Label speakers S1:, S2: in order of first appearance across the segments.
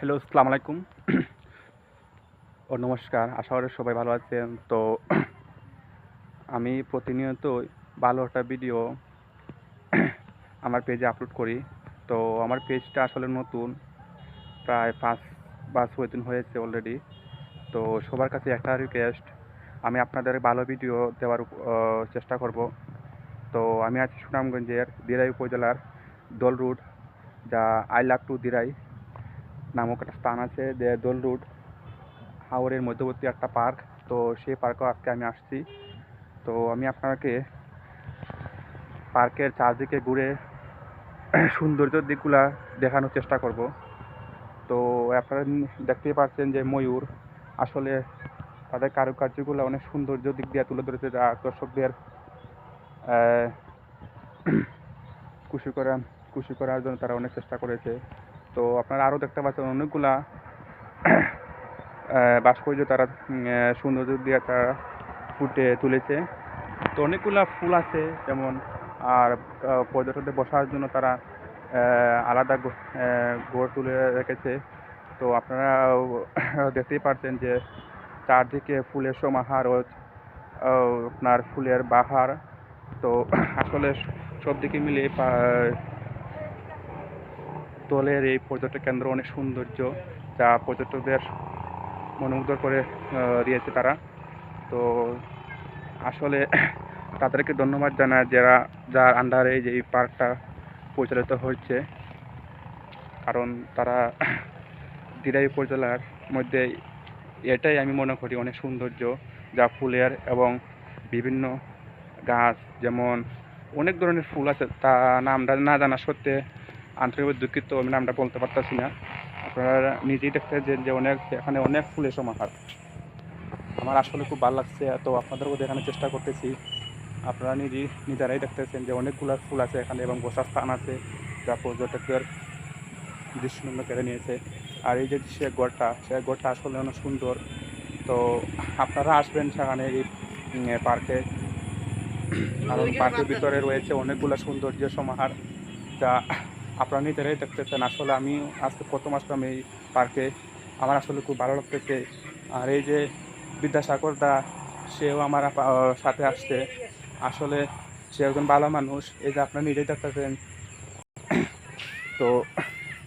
S1: Hello আসসালামু আলাইকুম। ও, নমস্কার। আশা করি সবাই ভালো আছেন। তো আমি প্রতিনিয়ত ভালো একটা ভিডিও আমার পেজে আপলোড করি। তো আমার পেজটা আসলে নতুন। প্রায় পাঁচ বা ছয় দিন হয়েছে অলরেডি তো সবার কাছে একটা রিকোয়েস্ট আমি আপনাদের ভালো ভিডিও দেওয়ার চেষ্টা করব। তো আমি আছি সুনামগঞ্জের দিরাই উপজেলার দোল রুট যা আই লাভ টু দিরাই। নামক একটা স্থান আছে দোল রুট হাওড়ের মধ্যবর্তী একটা পার্ক। তো সেই পার্কেও আজকে আমি আসছি। তো আমি আপনাকে পার্কের চারদিকে ঘুরে সৌন্দর্যের দিকগুলা দেখানোর চেষ্টা করব। তো আপনারা দেখতেই পাচ্ছেন যে ময়ূর আসলে তাদের কারুকার্যগুলো অনেক সৌন্দর্য দিক দিয়ে তুলে ধরেছে, যা দর্শকদের খুশি করা খুশি করার জন্য তারা অনেক চেষ্টা করেছে। তো আপনারা আরও দেখতে পাচ্ছেন অনেকগুলা ভাস্কর্য তারা সৌন্দর্য দিয়ে তারা ফুটে তুলেছে। তো অনেকগুলা ফুল আছে যেমন, আর পর্যটকদের বসার জন্য তারা আলাদা ঘর তুলে রেখেছে। তো আপনারা দেখতেই পারছেন যে চারদিকে ফুলের সমাহার ও আপনার ফুলের বাহার। তো আসলে সব দিকে মিলিয়ে দলের এই পর্যটক কেন্দ্র অনেক সৌন্দর্য যা পর্যটকদের মনোমুগ্ধ করে দিয়েছে তারা। তো আসলে তাদেরকে ধন্যবাদ জানায় যারা, যার আন্ডারে যে এই পার্কটা পরিচালিত হচ্ছে কারণ তারা দিরাই উপজেলার মধ্যে এটাই আমি মনে করি অনেক সৌন্দর্য, যা ফুলের এবং বিভিন্ন গাছ, যেমন অনেক ধরনের ফুল আছে। তা নামটা না জানা সত্ত্বে আন্তরিকভাবে দুঃখিত, আমি নামটা বলতে পারতেছি না। আপনারা নিজেই দেখতে যে অনেক, এখানে অনেক ফুলের সমাহার। আমার আসলে খুব ভালো লাগছে, তো আপনাদেরকেও দেখানোর চেষ্টা করতেছি। আপনারা নিজেই, নিজেরাই দেখতেছেন যে অনেকগুলো ফুল আছে এখানে এবং বসার স্থান আছে, যা পর্যটকদের দৃষ্টিনন্দন কেড়ে নিয়েছে। আর এই যে সে গড়টা সে গড়টা আসলে অনেক সুন্দর। তো আপনারা আসবেন সেখানে এই পার্কে। কারণ পার্কের ভিতরে রয়েছে অনেকগুলো সৌন্দর্য সমাহার, যা আপনারা নিজেরাই দেখতেছেন আসলে আমি আজকে প্রথম আসলাম এই পার্কে। আমার আসলে খুব ভালো লাগতেছে। আর এই যে বিদ্যাসাগর দা, সেও আমার সাথে আসছে। আসলে সে একজন ভালো মানুষ। এই যে আপনারা নিজেই দেখতেছেন তো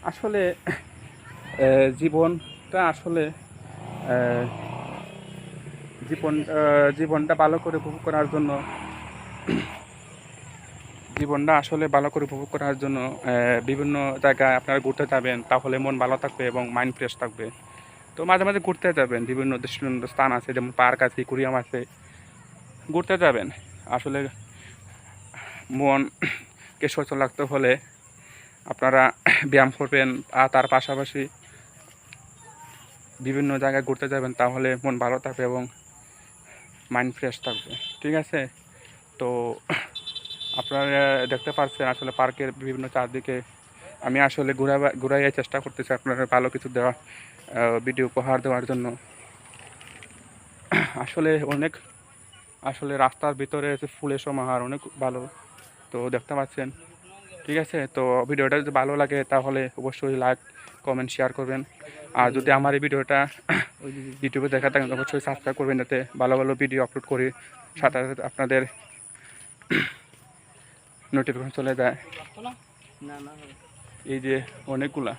S1: আসলে জীবনটা আসলে জীবন জীবনটা ভালো করে উপভোগ করার জন্য জীবনটা আসলে ভালো করে উপভোগ করার জন্য বিভিন্ন জায়গায় আপনারা ঘুরতে যাবেন, তাহলে মন ভালো থাকবে এবং মাইন্ড ফ্রেশ থাকবে। তো মাঝে মাঝে ঘুরতে যাবেন, বিভিন্ন দৃষ্টিনন্দন স্থান আছে, যেমন পার্ক আছে কুরিয়াম আছে। ঘুরতে যাবেন, আসলে মনকে সচল রাখতে হলে আপনারা ব্যায়াম করবেন, আর তার পাশাপাশি বিভিন্ন জায়গায় ঘুরতে যাবেন, তাহলে মন ভালো থাকবে এবং মাইন্ড ফ্রেশ থাকবে। ঠিক আছে? তো আপনারা দেখতে পাচ্ছেন আসলে পার্কের বিভিন্ন চারদিকে আমি আসলে ঘুরা ঘুরাইয়ার চেষ্টা করতেছি আপনারা ভালো কিছু দেওয়া ভিডিও উপহার দেওয়ার জন্য। আসলে অনেক, আসলে রাস্তার ভিতরে ফুলের সমাহার অনেক ভালো, তো দেখতে পাচ্ছেন। ঠিক আছে, তো ভিডিওটা যদি ভালো লাগে তাহলে অবশ্যই লাইক কমেন্ট শেয়ার করবেন। আর যদি আমার এই ভিডিওটা ইউটিউবে দেখা থাকেন অবশ্যই সাবস্ক্রাইব করবেন যাতে ভালো ভালো ভিডিও আপলোড করি। সাথে আপনাদের নোটিফিকেশন চলে যায়। এই যে অনেকগুলা।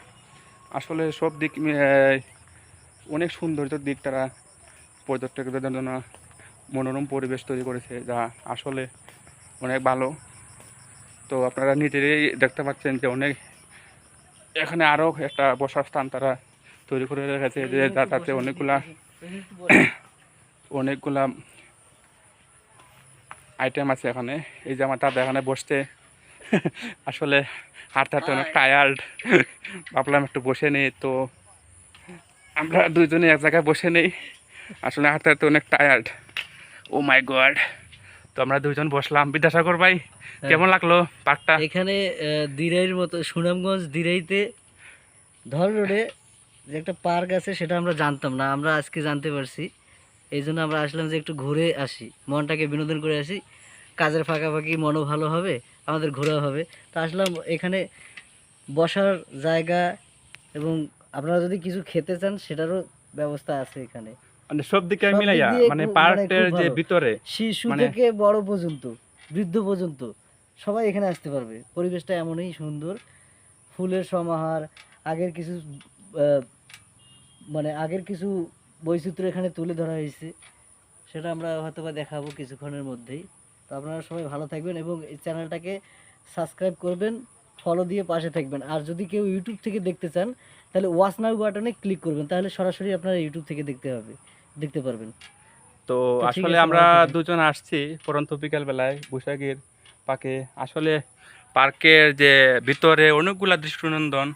S1: আসলে সব দিক অনেক সৌন্দর্যের দিক তারা পর্যটকদের জন্য মনোরম পরিবেশ তৈরি করেছে যা আসলে অনেক ভালো। তো আপনারা নিজেরাই দেখতে পাচ্ছেন যে অনেক এখানে আরও একটা বসার স্থান তারা তৈরি করে রেখেছে যে যা- তাতে অনেকগুলা অনেকগুলা আইটেম আছে এখানে। এই যে আমার দাদা এখানে বসতে আসলে হাঁটতে হাঁটতে অনেক টায়ার্ড ভাবলাম একটু বসে নেই তো আমরা দুজনে এক জায়গায় বসে নেই। আসলে হাঁটতে হাঁটতে অনেক টায়ার্ড ও মাই গড তো আমরা দুজন বসলাম। বিদ্যাসাগর ভাই কেমন লাগল পার্কটা?
S2: এখানে দিরাইয়ের মতো সুনামগঞ্জ দিরাইতে ধর রোডে যে একটা পার্ক আছে সেটা আমরা জানতাম না। আমরা আজকে জানতে পারছি। এই জন্য আমরা আসলাম যে একটু ঘুরে আসি। মনটাকে বিনোদন করে আসি। কাজের ফাঁকাফাঁকি মনও ভালো হবে আমাদের ঘোরা হবে। তো আসলাম এখানে বসার জায়গা এবং আপনারা যদি কিছু খেতে চান সেটারও ব্যবস্থা আছে এখানে।
S1: মানে সব দিকে মিলাইয়া মানে পার্কের যে ভিতরে
S2: শিশু থেকে বড় পর্যন্ত বৃদ্ধ পর্যন্ত সবাই এখানে আসতে পারবে। পরিবেশটা এমনই সুন্দর। ফুলের সমাহার আগের কিছু মানে আগের কিছু বৈচিত্র্য এখানে তুলে ধরা হয়েছে। সেটা আমরা হয়তো বা দেখাবো কিছুক্ষণের মধ্যেই। তো আপনারা সবাই ভালো থাকবেন এবং এই চ্যানেলটাকে সাবস্ক্রাইব করবেন ফলো দিয়ে পাশে থাকবেন। আর যদি কেউ ইউটিউব থেকে দেখতে চান তাহলে ওয়াচ নাও বাটনে ক্লিক করবেন। তাহলে সরাসরি আপনারা ইউটিউব থেকে দেখতে হবে দেখতে পারবেন।
S1: তো আসলে আমরা দুজন আসছি পরন্ত বিকাল বেলায় বৈশাখীর পাকে। আসলে পার্কের যে ভিতরে অনেকগুলা দৃষ্টিনন্দন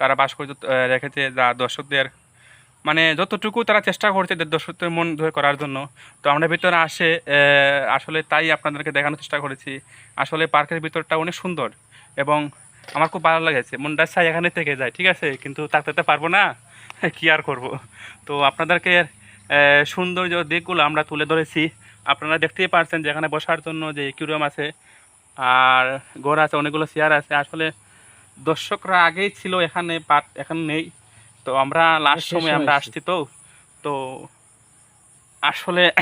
S1: তারা বাস করে রেখেছে যা দর্শকদের মানে যতটুকু তারা চেষ্টা করছে যে দর্শকদের মন ধরে করার জন্য তো আমরা ভিতরে আসে আসলে তাই আপনাদেরকে দেখানোর চেষ্টা করেছি। আসলে পার্কের ভিতরটা অনেক সুন্দর এবং আমার খুব ভালো লেগেছে। মনটা চাই এখানে থেকে যায় ঠিক আছে? কিন্তু থাকতে পারব না কি আর করব? তো আপনাদেরকে আহ, সৌন্দর্য দিকগুলো আমরা তুলে ধরেছি। আপনারা দেখতেই পারছেন যে এখানে বসার জন্য যে কিউরিয়াম আছে আর ঘর আছে অনেকগুলো চেয়ার আছে। আসলে দর্শকরা আগেই ছিল এখানে বাট এখন নেই। তো আমরা লাস্ট সময় আমরা আসছি তো। তো আসলে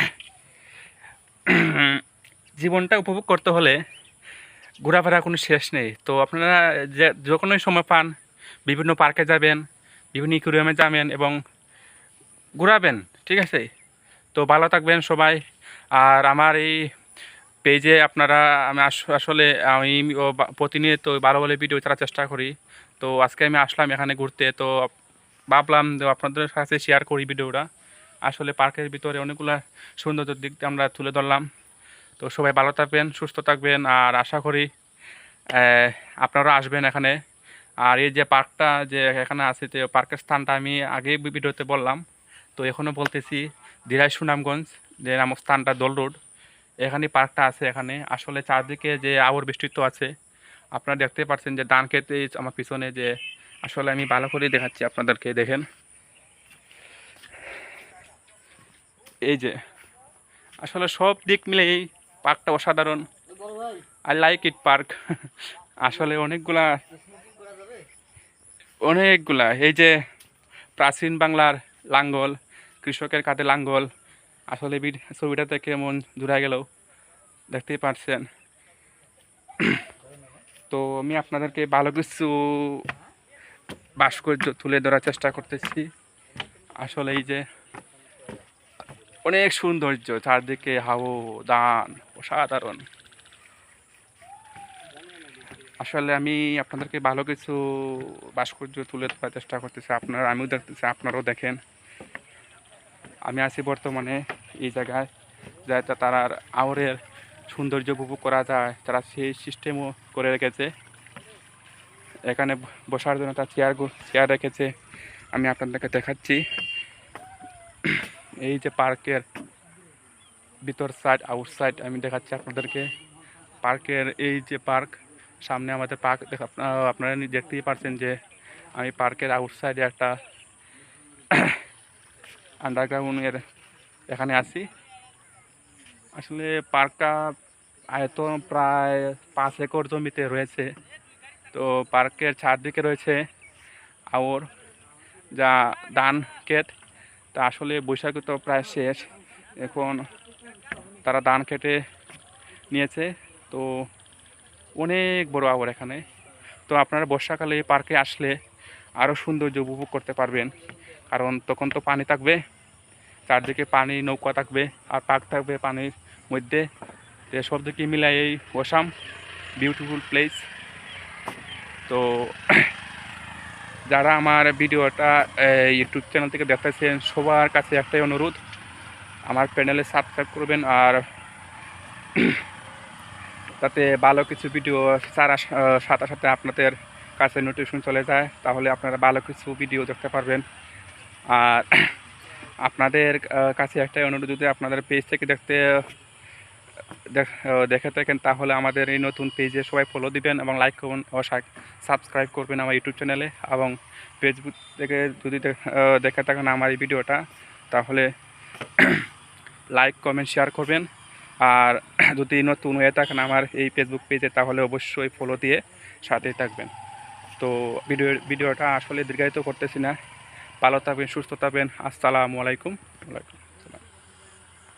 S1: জীবনটা উপভোগ করতে হলে ঘোরাফেরা কোনো শেষ নেই। তো আপনারা যে যে কোনো সময় পান বিভিন্ন পার্কে যাবেন বিভিন্ন ইকুরিয়ামে যাবেন এবং ঘোরাবেন ঠিক আছে? তো ভালো থাকবেন সবাই। আর আমার এই পেজে আপনারা আমি আস- আসলে আমি ও প্রতিনিয়ত ভালো ভালো ভিডিও ছাড়ার চেষ্টা করি। তো আজকে আমি আসলাম এখানে ঘুরতে। তো ভাবলাম যে আপনাদের কাছে শেয়ার করি ভিডিওটা। আসলে পার্কের ভিতরে অনেকগুলো সৌন্দর্যের দিক দিয়ে আমরা তুলে ধরলাম। তো সবাই ভালো থাকবেন, সুস্থ থাকবেন আর আশা করি আপনারা আসবেন এখানে। আর এই যে পার্কটা যে এখানে আছে যে পার্কের স্থানটা আমি আগে ভিডিওতে বললাম। তো এখনও বলতেছি, দিরাই সুনামগঞ্জ, যে নামক স্থানটা দোল রোড এখানে পার্কটা আছে এখানে। আসলে চারদিকে যে আবর বৃষ্টিত্ব আছে, আপনারা দেখতে পাচ্ছেন যে ডান খেতে আমার পিছনে যে আসলে আমি ভালো করে দেখাচ্ছি আপনাদেরকে, দেখেন। এই যে, আসলে সব দিক মিলে এই পার্কটা অসাধারণ। I like it park. আসলে অনেকগুলা অনেকগুলা, এই যে প্রাচীন বাংলার লাঙ্গল, কৃষকের কাঁধে লাঙ্গল, আসলে বিড- ছবিটা থেকে মন জুড়া গেল, দেখতেই পারছেন। তো আমি আপনাদেরকে ভালো কিছু ভাস্কর্য তুলে ধরার চেষ্টা করতেছি। আসলে এই যে অনেক সৌন্দর্য, চারদিকে হাও দান, অসাধারণ। আসলে আমি আপনাদেরকে ভালো কিছু ভাস্কর্য তুলে ধরার চেষ্টা করতেছি। আপনারা, আমিও দেখতেছি, আপনারাও দেখেন। আমি আছি বর্তমানে এই জায়গায়, যাতে তারা আওরের সৌন্দর্য উপভোগ করা যায়। তারা সেই সিস্টেমও করে রেখেছে। এখানে বসার জন্য তার চেয়ার চেয়ার রেখেছে। আমি আপনাদেরকে দেখাচ্ছি। এই যে পার্কের ভিতর সাইড আউট সাইড আমি দেখাচ্ছি আপনাদেরকে। পার্কের এই যে পার্ক সামনে আমাদের পার্ক আপনারা দেখতেই পারছেন যে আমি পার্কের আউট সাইডে একটা আন্ডারগ্রাউন্ডের এখানে আছি। আসলে পার্কটা আয়তন প্রায় পাঁচ একর জমিতে রয়েছে। তো পার্কের চারদিকে রয়েছে আওর, যা ধান ক্ষেত তা আসলে বৈশাখী তো প্রায় শেষ। এখন তারা ধান কেটে নিয়েছে। তো অনেক বড় আওর এখানে। তো আপনারা বর্ষাকালে পার্কে আসলে আরও সৌন্দর্য উপভোগ করতে পারবেন। কারণ তখন তো পানি থাকবে, চারদিকে পানি, নৌকা থাকবে আর পার্ক থাকবে পানির মধ্যে। সব দিকে মিলাই এই ওসাম বিউটিফুল প্লেস। তো যারা আমার ভিডিওটা ইউটিউব চ্যানেল থেকে দেখতেছেন, সবার কাছে একটাই অনুরোধ, আমার চ্যানেলে সাবস্ক্রাইব করবেন আর তাতে ভালো কিছু ভিডিও সারা সাথে সাথে আপনাদের কাছে নোটিফিকেশন চলে যায়, তাহলে আপনারা ভালো কিছু ভিডিও দেখতে পারবেন। আর আপনাদের কাছে একটাই অনুরোধ, যদি আপনাদের পেজ থেকে দেখতে দেখ- থাকেন, তাহলে আমাদের এই নতুন পেজে সবাই ফলো দিবেন এবং লাইক করবেন ও সাবস্ক্রাইব করবেন আমার ইউটিউব চ্যানেলে এবং ফেসবুক থেকে যদি দেখ- থাকেন আমার এই ভিডিওটা তাহলে লাইক কমেন্ট শেয়ার করবেন। আর যদি নতুন হয়ে থাকেন আমার এই ফেসবুক পেজে তাহলে অবশ্যই ফলো দিয়ে সাথেই থাকবেন। তো ভিডিও ভিডিওটা আসলে দীর্ঘায়িত করতেছি না। ভালো থাকবেন, সুস্থ থাকবেন। আসসালামু আলাইকুম। ওয়ালাইকুম